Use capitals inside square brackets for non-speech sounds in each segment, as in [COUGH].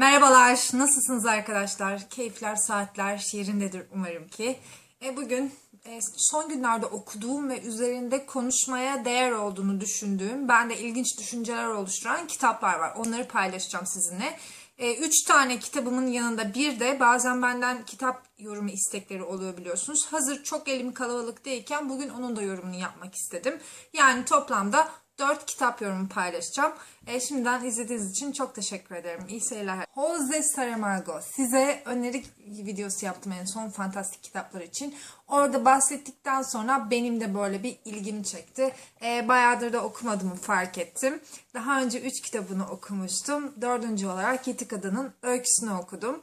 Merhabalar, nasılsınız arkadaşlar? Keyifler, saatler yerindedir umarım ki. E, bugün e, son günlerde okuduğum ve üzerinde konuşmaya değer olduğunu düşündüğüm, bende ilginç düşünceler oluşturan kitaplar var. Onları paylaşacağım sizinle. E, üç tane kitabımın yanında bir de bazen benden kitap yorumu istekleri oluyor biliyorsunuz. Hazır çok elim kalabalık değilken bugün onun da yorumunu yapmak istedim. Yani toplamda 4 kitap yorumu paylaşacağım. E, şimdiden izlediğiniz için çok teşekkür ederim. İyi seyirler. Jose Saramago. Size öneri videosu yaptım en son fantastik kitaplar için. Orada bahsettikten sonra benim de böyle bir ilgimi çekti. E, bayağıdır da okumadığımı fark ettim. Daha önce 3 kitabını okumuştum. Dördüncü olarak Yeti Kadın'ın öyküsünü okudum.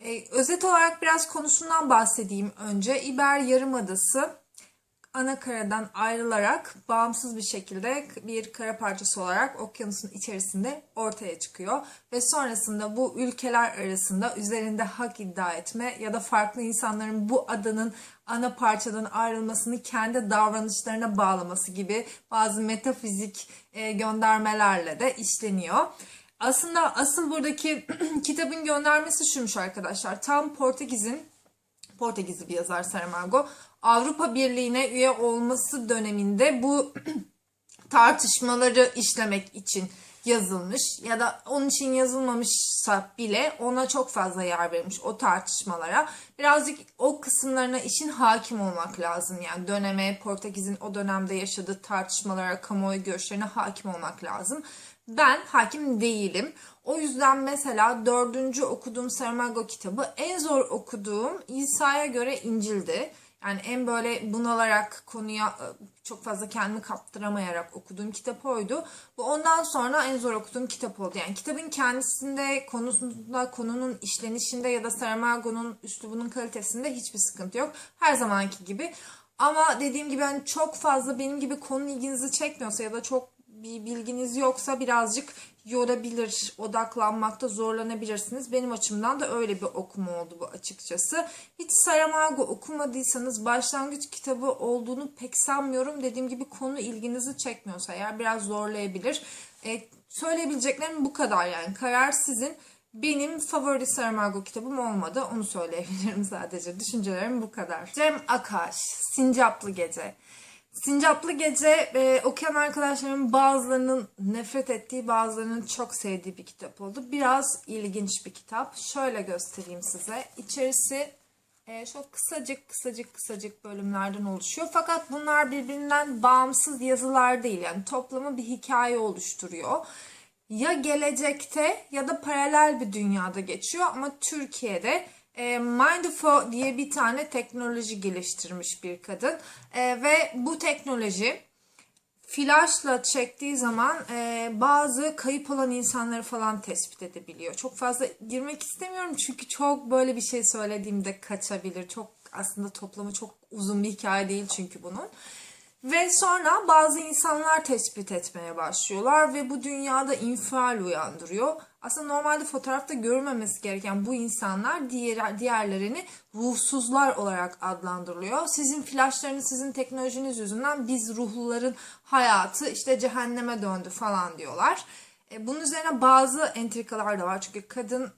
E, özet olarak biraz konusundan bahsedeyim önce. İber Yarımadası ana karadan ayrılarak bağımsız bir şekilde bir kara parçası olarak okyanusun içerisinde ortaya çıkıyor ve sonrasında bu ülkeler arasında üzerinde hak iddia etme ya da farklı insanların bu adanın ana parçadan ayrılmasını kendi davranışlarına bağlaması gibi bazı metafizik e, göndermelerle de işleniyor. Aslında asıl buradaki [CLEARS THROAT] kitabın göndermesi şuymuş arkadaşlar. Tam Portekiz'in Portekizli bir yazar Saramago Avrupa Birliği'ne üye olması döneminde bu [CLEARS THROAT] tartışmaları işlemek için yazılmış ya da onun için yazılmamışsa bile ona çok fazla yer verilmiş o tartışmalara. Birazcık o kısımlarına işin hakim olmak lazım. Yani döneme, Portekiz'in o dönemde yaşadığı tartışmalara, kamuoyu görüşlerine hakim olmak lazım. Ben hakim değilim. O yüzden mesela dördüncü okuduğum Saramago kitabı en zor okuduğum İsa'ya göre İncil'di. Yani en böyle bunalarak konuya e, çok fazla kendimi kaptıramayarak okuduğum kitap oydu. Bu ondan sonra en zor okuduğum kitap oldu. Yani kitabın kendisinde, konusunda, konunun işlenişinde ya da Saramago'nun üslubunun kalitesinde hiçbir sıkıntı yok. Her zamanki gibi. Ama dediğim gibi hani çok fazla benim gibi konu ilginizi çekmiyorsa ya da çok bir bilginiz yoksa birazcık yorabilir, odaklanmakta zorlanabilirsiniz. Benim açımdan da öyle bir okuma oldu bu açıkçası. Hiç Saramago okumadıysanız başlangıç kitabı olduğunu pek sanmıyorum. Dediğim gibi konu ilginizi çekmiyorsa eğer biraz zorlayabilir. E, söyleyebileceklerim bu kadar yani. Karar sizin. Benim favori Saramago kitabım olmadı. Onu söyleyebilirim sadece. Düşüncelerim bu kadar. Cem Akaş, Sincaplı Gece. Sincaplı Gece e, okuyan arkadaşlarımın bazılarının nefret ettiği bazılarının çok sevdiği bir kitap oldu. Biraz ilginç bir kitap. Şöyle göstereyim size. İçerisi e, çok kısacık kısacık kısacık bölümlerden oluşuyor. Fakat bunlar birbirinden bağımsız yazılar değil. Yani toplamı bir hikaye oluşturuyor. Ya gelecekte ya da paralel bir dünyada geçiyor ama Türkiye'de e, Mindful diye bir tane teknoloji geliştirmiş bir kadın e, ve bu teknoloji flaşla çektiği zaman e, bazı kayıp olan insanları falan tespit edebiliyor. Çok fazla girmek istemiyorum çünkü çok böyle bir şey söylediğimde kaçabilir. Çok aslında toplamı çok uzun bir hikaye değil çünkü bunun. Ve sonra bazı insanlar tespit etmeye başlıyorlar ve bu dünyada infial uyandırıyor. Aslında normalde fotoğrafta görülmemesi gereken bu insanlar diğer, diğerlerini ruhsuzlar olarak adlandırılıyor. Sizin flaşlarınız, sizin teknolojiniz yüzünden biz ruhluların hayatı işte cehenneme döndü falan diyorlar. E, bunun üzerine bazı entrikalar da var. Çünkü kadın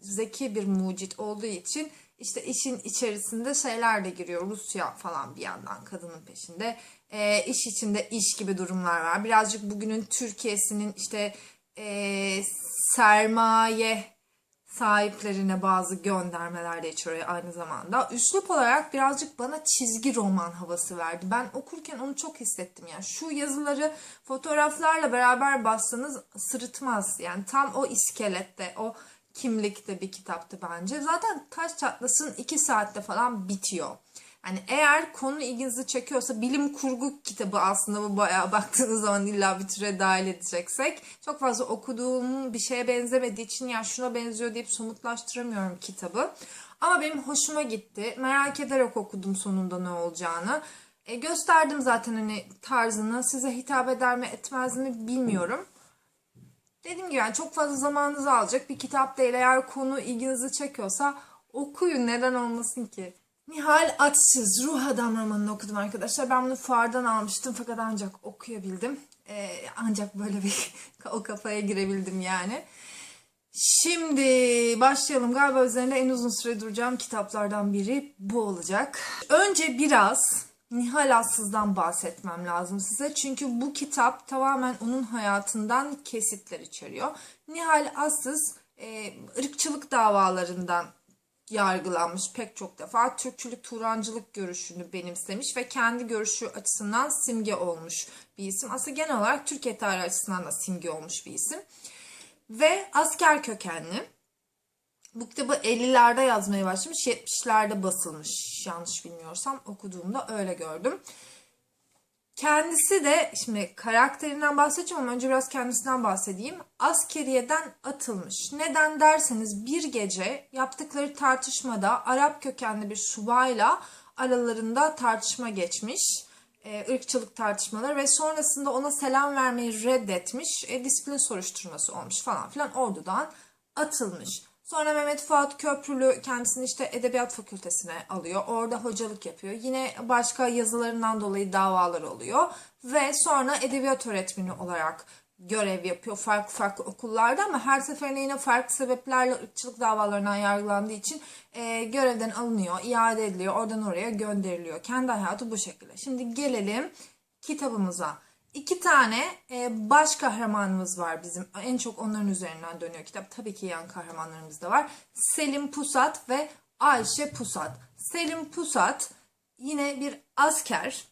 zeki bir mucit olduğu için işte işin içerisinde şeyler de giriyor. Rusya falan bir yandan kadının peşinde. E, iş içinde iş gibi durumlar var. Birazcık bugünün Türkiye'sinin işte e, sermaye sahiplerine bazı göndermeler de içeriyor aynı zamanda. Üslup olarak birazcık bana çizgi roman havası verdi. Ben okurken onu çok hissettim. Yani şu yazıları fotoğraflarla beraber bassanız sırıtmaz. Yani tam o iskelette, o kimlikte bir kitaptı bence. Zaten taş çatlasın iki saatte falan bitiyor. Hani eğer konu ilginizi çekiyorsa bilim kurgu kitabı aslında bu bayağı [LAUGHS] baktığınız zaman illa bir türe dahil edeceksek. Çok fazla okuduğum bir şeye benzemediği için ya şuna benziyor deyip somutlaştıramıyorum kitabı. Ama benim hoşuma gitti. Merak ederek okudum sonunda ne olacağını. E, gösterdim zaten hani tarzını. Size hitap eder mi etmez mi bilmiyorum. Dediğim gibi yani çok fazla zamanınızı alacak bir kitap değil. Eğer konu ilginizi çekiyorsa okuyun neden olmasın ki. Nihal Atsız Ruh Adam romanını okudum arkadaşlar. Ben bunu fuardan almıştım fakat ancak okuyabildim. Ee, ancak böyle bir [LAUGHS] o kafaya girebildim yani. Şimdi başlayalım. Galiba üzerinde en uzun süre duracağım kitaplardan biri bu olacak. Önce biraz Nihal Assız'dan bahsetmem lazım size. Çünkü bu kitap tamamen onun hayatından kesitler içeriyor. Nihal Assız e, ırkçılık davalarından yargılanmış pek çok defa. Türkçülük, Turancılık görüşünü benimsemiş ve kendi görüşü açısından simge olmuş bir isim. Aslında genel olarak Türkiye tarihi açısından da simge olmuş bir isim. Ve asker kökenli. Bu kitabı 50'lerde yazmaya başlamış, 70'lerde basılmış yanlış bilmiyorsam okuduğumda öyle gördüm. Kendisi de şimdi karakterinden bahsedeceğim ama önce biraz kendisinden bahsedeyim. Askeriyeden atılmış. Neden derseniz bir gece yaptıkları tartışmada Arap kökenli bir subayla aralarında tartışma geçmiş. E, ırkçılık tartışmaları ve sonrasında ona selam vermeyi reddetmiş. E, disiplin soruşturması olmuş falan filan ordudan atılmış. Sonra Mehmet Fuat Köprülü kendisini işte Edebiyat Fakültesine alıyor. Orada hocalık yapıyor. Yine başka yazılarından dolayı davalar oluyor. Ve sonra edebiyat öğretmeni olarak görev yapıyor farklı farklı okullarda ama her seferinde yine farklı sebeplerle ırkçılık davalarından yargılandığı için e, görevden alınıyor, iade ediliyor, oradan oraya gönderiliyor. Kendi hayatı bu şekilde. Şimdi gelelim kitabımıza. İki tane e, baş kahramanımız var bizim. En çok onların üzerinden dönüyor kitap. Tabii ki yan kahramanlarımız da var. Selim Pusat ve Ayşe Pusat. Selim Pusat yine bir asker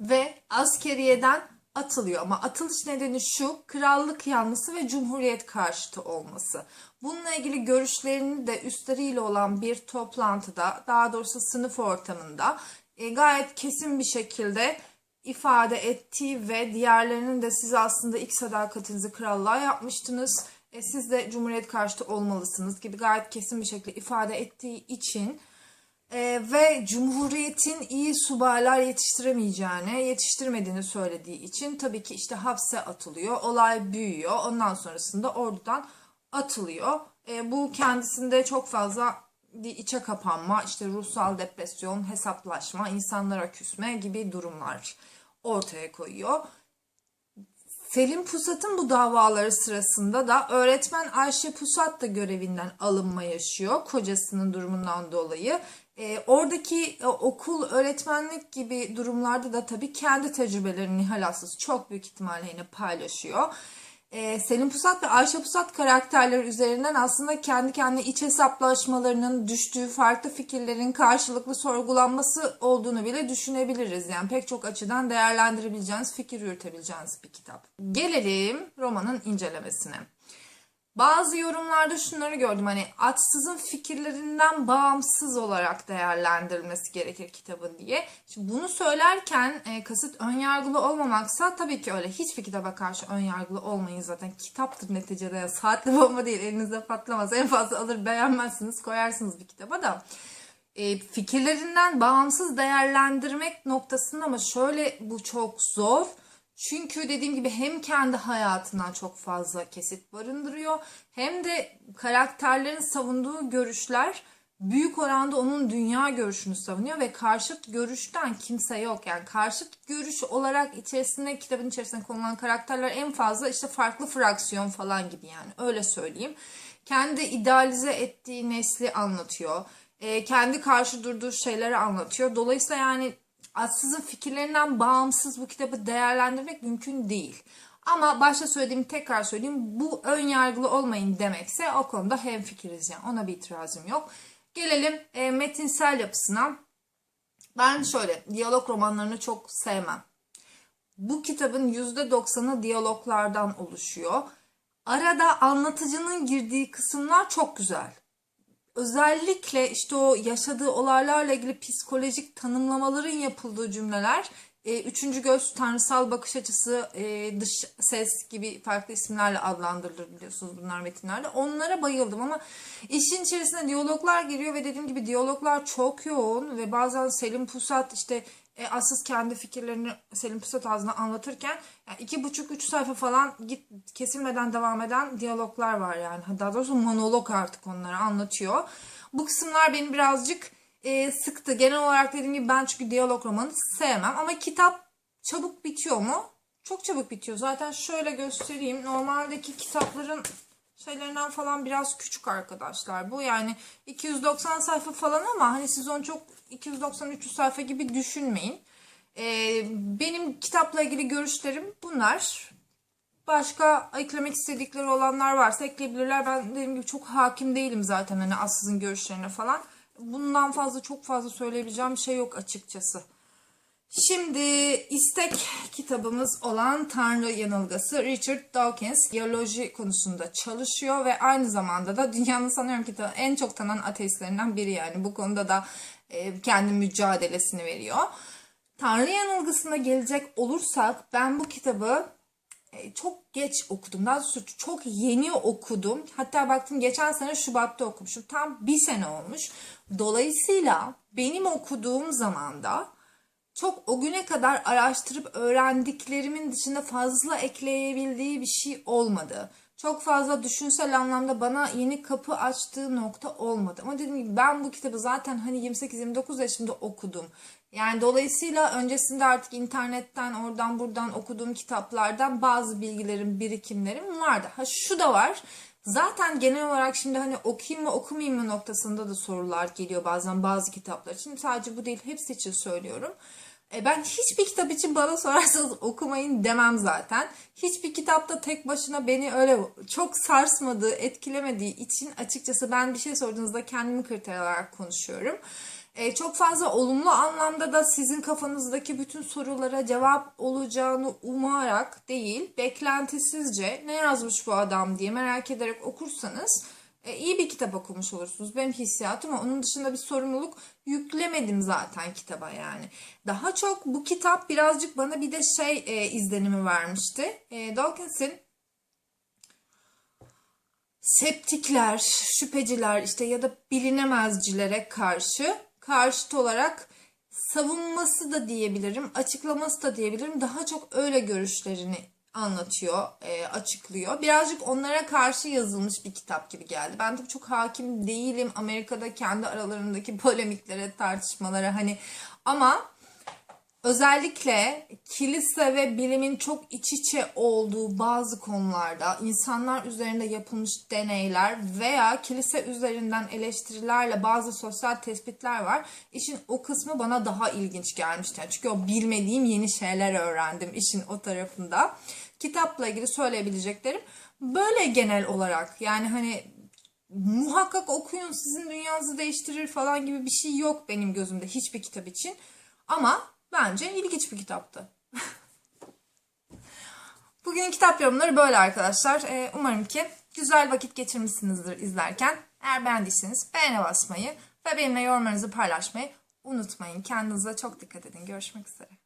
ve askeriyeden atılıyor. Ama atılış nedeni şu, krallık yanlısı ve cumhuriyet karşıtı olması. Bununla ilgili görüşlerini de üstleriyle olan bir toplantıda, daha doğrusu sınıf ortamında e, gayet kesin bir şekilde ifade ettiği ve diğerlerinin de siz aslında ilk sadakatinizi krallığa yapmıştınız. E, siz de cumhuriyet karşıtı olmalısınız gibi gayet kesin bir şekilde ifade ettiği için e, ve cumhuriyetin iyi subaylar yetiştiremeyeceğini, yetiştirmediğini söylediği için tabii ki işte hapse atılıyor. Olay büyüyor. Ondan sonrasında ordudan atılıyor. E, bu kendisinde çok fazla içe kapanma, işte ruhsal depresyon, hesaplaşma, insanlara küsme gibi durumlar ortaya koyuyor. Selim Pusat'ın bu davaları sırasında da öğretmen Ayşe Pusat da görevinden alınma yaşıyor kocasının durumundan dolayı. E, oradaki e, okul öğretmenlik gibi durumlarda da tabii kendi tecrübelerini Nihal Assız çok büyük ihtimalle yine paylaşıyor. E, Selim Pusat ve Ayşe Pusat karakterleri üzerinden aslında kendi kendi iç hesaplaşmalarının düştüğü farklı fikirlerin karşılıklı sorgulanması olduğunu bile düşünebiliriz. Yani pek çok açıdan değerlendirebileceğiniz, fikir yürütebileceğiniz bir kitap. Gelelim romanın incelemesine. Bazı yorumlarda şunları gördüm hani atsızın fikirlerinden bağımsız olarak değerlendirilmesi gerekir kitabın diye. Şimdi bunu söylerken e, kasıt önyargılı olmamaksa tabii ki öyle. Hiçbir kitaba karşı önyargılı olmayın zaten. Kitaptır neticede. Yani saatli bomba değil. Elinizde patlamaz. En fazla alır beğenmezsiniz koyarsınız bir kitaba da. E, fikirlerinden bağımsız değerlendirmek noktasında ama şöyle bu çok zor. Çünkü dediğim gibi hem kendi hayatından çok fazla kesit barındırıyor hem de karakterlerin savunduğu görüşler büyük oranda onun dünya görüşünü savunuyor ve karşıt görüşten kimse yok. Yani karşıt görüş olarak içerisinde kitabın içerisinde konulan karakterler en fazla işte farklı fraksiyon falan gibi yani öyle söyleyeyim. Kendi idealize ettiği nesli anlatıyor. E, kendi karşı durduğu şeyleri anlatıyor. Dolayısıyla yani Atsız'ın fikirlerinden bağımsız bu kitabı değerlendirmek mümkün değil. Ama başta söylediğim tekrar söyleyeyim bu ön yargılı olmayın demekse o konuda hemfikiriz yani ona bir itirazım yok. Gelelim e, metinsel yapısına. Ben şöyle diyalog romanlarını çok sevmem. Bu kitabın %90'ı diyaloglardan oluşuyor. Arada anlatıcının girdiği kısımlar çok güzel özellikle işte o yaşadığı olaylarla ilgili psikolojik tanımlamaların yapıldığı cümleler e, üçüncü göz, tanrısal bakış açısı, e, dış ses gibi farklı isimlerle adlandırılır biliyorsunuz bunlar metinlerde. Onlara bayıldım ama işin içerisinde diyaloglar giriyor ve dediğim gibi diyaloglar çok yoğun ve bazen Selim Pusat işte e, asıl kendi fikirlerini Selim Pusat ağzına anlatırken yani iki buçuk üç sayfa falan git kesilmeden devam eden diyaloglar var yani. Daha doğrusu monolog artık onları anlatıyor. Bu kısımlar beni birazcık e, sıktı. Genel olarak dediğim gibi ben çünkü diyalog romanı sevmem ama kitap çabuk bitiyor mu? Çok çabuk bitiyor. Zaten şöyle göstereyim. Normaldeki kitapların şeylerinden falan biraz küçük arkadaşlar. Bu yani 290 sayfa falan ama hani siz onu çok 290-300 sayfa gibi düşünmeyin. Ee, benim kitapla ilgili görüşlerim bunlar. Başka eklemek istedikleri olanlar varsa ekleyebilirler. Ben dediğim gibi çok hakim değilim zaten hani Assız'ın görüşlerine falan. Bundan fazla çok fazla söyleyebileceğim şey yok açıkçası. Şimdi istek kitabımız olan Tanrı Yanılgısı Richard Dawkins biyoloji konusunda çalışıyor ve aynı zamanda da dünyanın sanıyorum ki en çok tanınan ateistlerinden biri yani bu konuda da kendi mücadelesini veriyor. Tanrı Yanılgısına gelecek olursak ben bu kitabı e, çok geç okudum. Daha doğrusu çok yeni okudum. Hatta baktım geçen sene Şubat'ta okumuşum. Tam bir sene olmuş. Dolayısıyla benim okuduğum zamanda çok o güne kadar araştırıp öğrendiklerimin dışında fazla ekleyebildiği bir şey olmadı. Çok fazla düşünsel anlamda bana yeni kapı açtığı nokta olmadı. Ama dediğim gibi ben bu kitabı zaten hani 28-29 yaşımda okudum. Yani dolayısıyla öncesinde artık internetten oradan buradan okuduğum kitaplardan bazı bilgilerim, birikimlerim vardı. Ha şu da var. Zaten genel olarak şimdi hani okuyayım mı okumayayım mı noktasında da sorular geliyor bazen bazı kitaplar için. Sadece bu değil hepsi için söylüyorum. E ben hiçbir kitap için bana sorarsanız [LAUGHS] okumayın demem zaten. Hiçbir kitapta tek başına beni öyle çok sarsmadığı, etkilemediği için açıkçası ben bir şey sorduğunuzda kendimi kriter olarak konuşuyorum. E, çok fazla olumlu anlamda da sizin kafanızdaki bütün sorulara cevap olacağını umarak değil, beklentisizce ne yazmış bu adam diye merak ederek okursanız e, iyi bir kitap okumuş olursunuz. Benim hissiyatım o. Onun dışında bir sorumluluk yüklemedim zaten kitaba yani. Daha çok bu kitap birazcık bana bir de şey e, izlenimi vermişti. E, Dawkins'in septikler, şüpheciler işte ya da bilinemezcilere karşı karşıt olarak savunması da diyebilirim, açıklaması da diyebilirim. Daha çok öyle görüşlerini anlatıyor, e, açıklıyor. Birazcık onlara karşı yazılmış bir kitap gibi geldi. Ben tabii çok hakim değilim Amerika'da kendi aralarındaki [LAUGHS] polemiklere, tartışmalara hani ama Özellikle kilise ve bilimin çok iç içe olduğu bazı konularda insanlar üzerinde yapılmış deneyler veya kilise üzerinden eleştirilerle bazı sosyal tespitler var. İşin o kısmı bana daha ilginç gelmişti. Çünkü o bilmediğim yeni şeyler öğrendim işin o tarafında. Kitapla ilgili söyleyebileceklerim böyle genel olarak yani hani muhakkak okuyun sizin dünyanızı değiştirir falan gibi bir şey yok benim gözümde hiçbir kitap için. Ama bence ilginç bir kitaptı. [LAUGHS] Bugün kitap yorumları böyle arkadaşlar. Ee, umarım ki güzel vakit geçirmişsinizdir izlerken. Eğer beğendiyseniz beğene basmayı ve benimle yorumlarınızı paylaşmayı unutmayın. Kendinize çok dikkat edin. Görüşmek üzere.